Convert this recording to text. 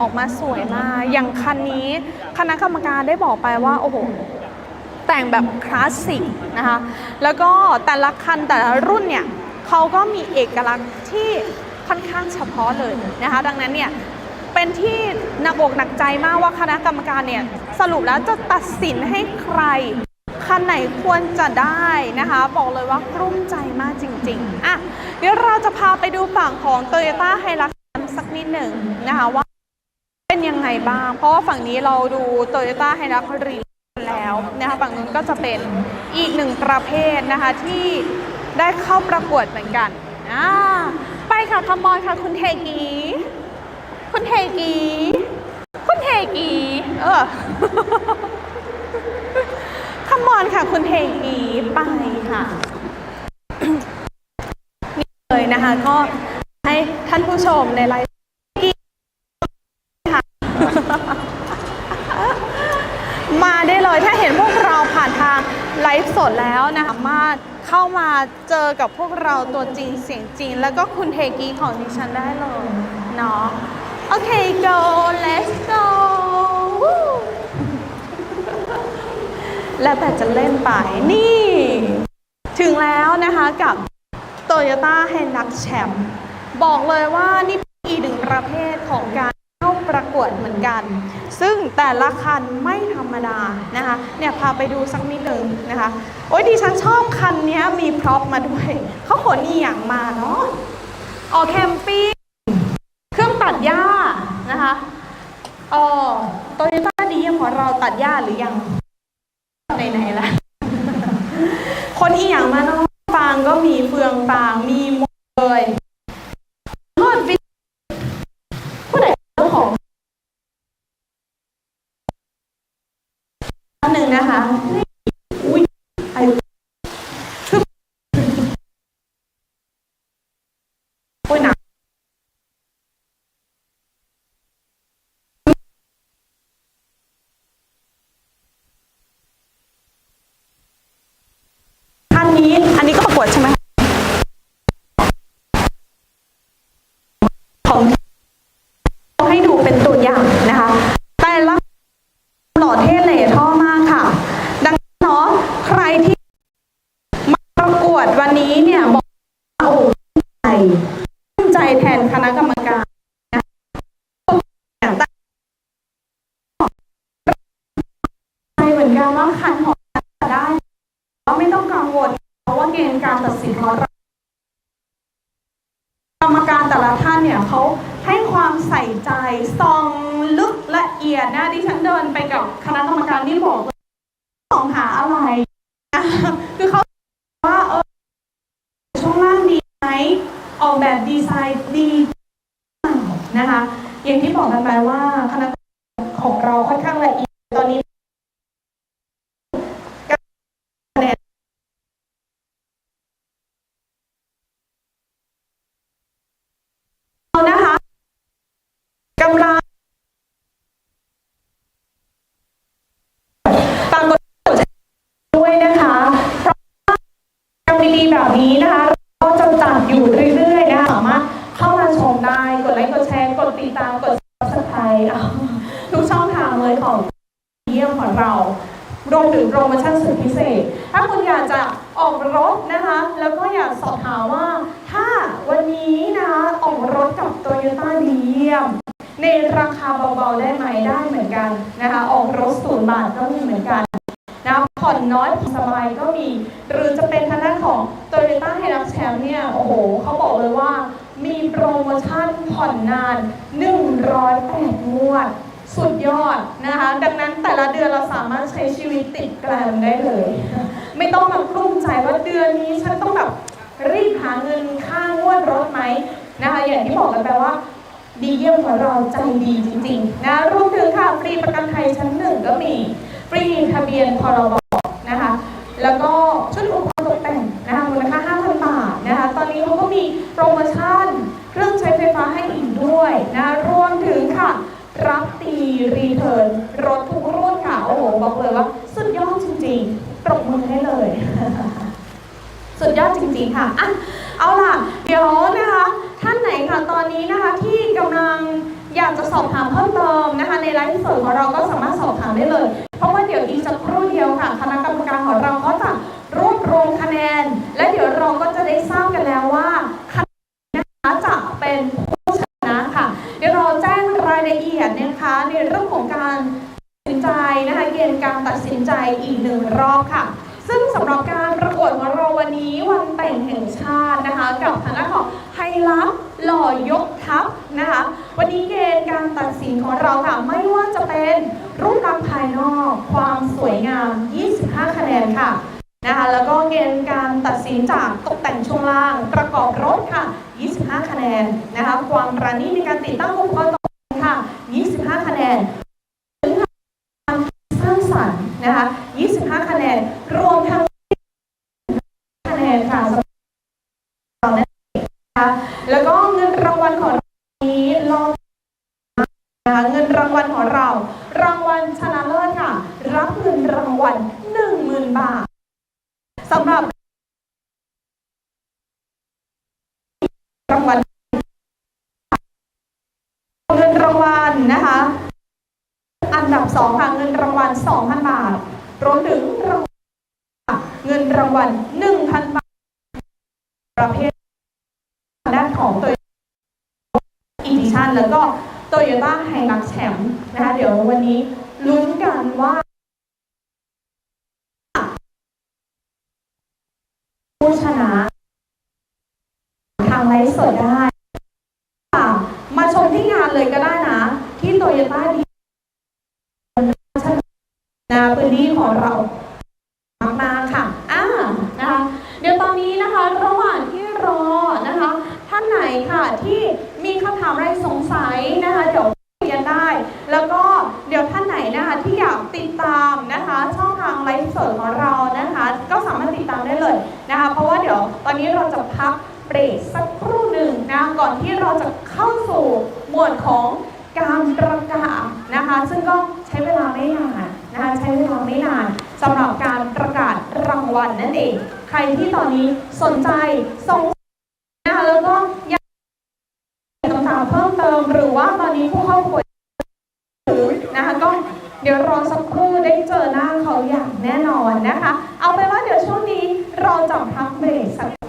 ออกมาสวยมากอย่างคันนี้คณะกรรมการได้บอกไปว่า โอ้โห แต่งแบบคลาสสิกนะคะ แล้วก็แต่ละคันแต่ละรุ่นเนี่ยเขาก็มีเอกลักษณ์ที่ค่อนข้างเฉพาะเลยนะคะ ดังนั้นเนี่ยเป็นที่หนักอกหนักใจมากว่าคณะกรรมการเนี่ยสรุปแล้วจะตัดสินให้ใครคันไหนควรจะได้นะคะ บอกเลยว่ากลุ้มใจมากจริงๆอะเดี๋ยวเราจะพาไปดูฝั่งของ Toyota h i l u x สักนิดหนึ่งนะคะว่า เป็นยังไงบ้าง เพราะว่าฝั่งนี้เราดู Toyota h i l u x รีแล้วนะคะฝั่งนู้นก็จะเป็นอีกหนึ่งประเภทนะคะที่ได้เข้าประกวดเหมือนกันอ่าไปค่ะคอมบอยค่ะคุณเทกี คุณเทกี คุณเทกี เออคำมอนค่ะคุณเทกีไปค่ะนี่เลยนะคะก็ให้ท่านผู้ชมในไลฟ์ค่ะ มาได้เลย ถ้าเห็นพวกเราผ่านทางไลฟ์สดแล้วนะคะสามารถเข้ามาเจอกับพวกเราตัวจริงเสียงจริง แล้วก็คุณเทกีของดิฉันได้เลยเนาะโอเค go let's go แล้วแต่จะเล่นไปนี่ ถึงแล้วนะคะกับ Toyota h i l u x Champ บอกเลยว่านี่เป็นอีกหนึ่งประเภทของการ ประกวดเหมือนกัน ซึ่งแต่ละคันไม่ธรรมดานะคะเนี่ยพาไปดูสักนิดหนึ่งนะคะโอ้ยดิฉันชอบคันนี้มีพร็อพมาด้วยเขาขนอีหยังมาเนาะออกแคมปิ้งเครื่องตัดหญ้านะคะเออโตโยต้าดีของเราตัดหญ้าหรือยังไหนๆละคนอีหยังมาเนาะฟางก็มีเฟืองฟางมีหมดเลย หนึ่งนะคะ อุ้ยไอ้คืออุ้ยหนักท่านนี้ อันนี้ก็ประกวดใช่ไหมของให้ดูเป็นตัวอย่างนะคะ แต่ละหล่อเท่เหล่ท่อมากค่ะ ดังนั้นเนาะใครที่มาประกวดวันนี้เนี่ยบอกว่าโอ้โหใจ ภูมิใจแทนคณะกรรมการนะตั้งใจเหมือนกันว่าคันของจะได้ว่าไม่ต้องกังวล เพราะว่าเกณฑ์การตัดสินของกรรมการแต่ละท่านเนี่ยเขาให้ความใส่ใจส่องลึกละเอียดนะดิฉันเดินไปกับคณะกรรมการนี่บอกเลยส่องหาอะไรนะคือเขาว่าเออช่วงล่างดีไหมออกแบบดีไซน์ดีหรือเปล่านะคะ อย่าง ที่บอกกันไปว่าคณะของเราค่อนข้างละเอียดตอนนี้เรานะคะกำลังตามกฎด้วยนะคะเพราะกรดีๆแบบนี้นะคะก็จะจัดอยู่เรื่อย มถึงโปรโมชั่นสุดพิเศษ ถ้าคุณอยากจะออกรถนะคะ แล้วก็อยากสอบถามว่า ถ้าวันนี้นะคะออกรถกับโตโยต้าดีเยี่ยมในราคาเบาๆได้ไหมได้เหมือนกันนะคะ ออกรถศูนย์บาทก็มีเหมือนกันนะผ่อนน้อยผ่อนสบายก็มี หรือจะเป็นทางด้านของ Toyota h i l u x Champ เนี่ยโอ้โหเขาบอกเลยว่า มีโปรโมชั่นผ่อนนาน 108งวด สุดยอดนะคะ ดังนั้นแต่ละเดือนเราสามารถใช้ชีวิตติดแกรมได้เลย ไม่ต้องมากลุ้มใจว่าเดือนนี้ฉันต้องแบบรีบหาเงินค่างวดรถไหมนะคะอย่างที่บอกกันไปว่าดีเยี่ยมของเราใจดีจริงๆนะรวมถึงค่ะฟรีประกันภัยชั้นหนึ่งก็มีฟรีทะเบียนพรบนะคะ แล้วก็ชุดอุปกรณ์ตกแต่งนะคะมูลค่า5,000 บาทนะคะ ตอนนี้เขาก็มีโปรโมชั่นเครื่องใช้ไฟฟ้าให้อีกด้วยนะรวมถึงค่ะ รับตีรีเทิร์นรถทุกรุ่นค่ะ โอ้โห บอกเลยว่า สุดยอดจริงๆปรบมือให้เลย สุดยอดจริงๆค่ะอะเอาล่ะ เดี๋ยวนะคะ ท่านไหนค่ะตอนนี้นะคะที่กำลังอยากจะสอบถามเพิ่มเติมนะคะ ในไลฟ์สดของเราก็สามารถสอบถามได้เลย เพราะว่าเดี๋ยวอีกสักครู่เดียวค่ะ คณะกรรมการของเราก็จะรวบรวมคะแนน และเดี๋ยวเราก็ อีกหนึ่งรอบค่ะ ซึ่งสำหรับการประกวดของเราวันนี้วันแต่งแห่งชาตินะคะ กับทางด้านของไฮลักหล่อยกทัพนะคะ วันนี้เกณฑ์การตัดสินของเราค่ะ ไม่ว่าจะเป็นรูปลักษณ์ภายนอก ความสวยงาม 25 คะแนนค่ะนะคะแล้วก็เกณฑ์การตัดสินจากตกแต่งช่วงล่างประกอบรถค่ะ 25 คะแนนนะคะความประณีตในการติดตั้งอุปกรณ์ตกแต่งค่ะ 25 คะแนน นะคะ25 คะแนน รวมทั้ง สองค่ะเงินรางวัล 2,000 บาท รวมถึงรางวัลเงินรางวัล 1,000 บาท ประเภทด้านของตัวอีดิชันแล้วก็โตโยต้าไฮรักแชมป์นะคะเดี๋ยววันนี้ลุ้นกันว่าผู้ชนะ ทางไลฟ์สดได้ มาชมที่งานเลยก็ได้นะ ที่โตโยต้าดี นะพื้ของเรามากๆค่ะอ่านะคะเดี๋ยวตอนนี้นะคะระหว่างที่รอนะคะ ท่านไหนค่ะที่มีคำถามอะไรสงสัยนะคะเดี๋ยวคุยกันได้ แล้วก็เดี๋ยวท่านไหนนะคะที่อยากติดตามนะคะช่องทางไลฟ์สดของเรานะคะ ก็สามารถติดตามได้เลยนะคะ เพราะว่าเดี๋ยวตอนนี้เราจะพักเบรกสักครู่หนึ่งนะก่อนที่เราจะเข้าสู่หมวดของการประกาศนะคะ ซึ่งก็ใช้เวลาไม่นาน นะคะใช้เวลาไม่นานสำหรับการประกาศรางวัลนั่นเอง ใครที่ตอนนี้สนใจส่งนะคะแล้วก็อยากคำถามเพิ่มเติม หรือว่าตอนนี้ผู้เข้าประกวดนะคะก็เดี๋ยวรอสักครู่ได้เจอหน้าเขาอย่างแน่นอนนะคะ เอาเป็นว่าเดี๋ยวช่วงนี้เราจะพักเบรกสัก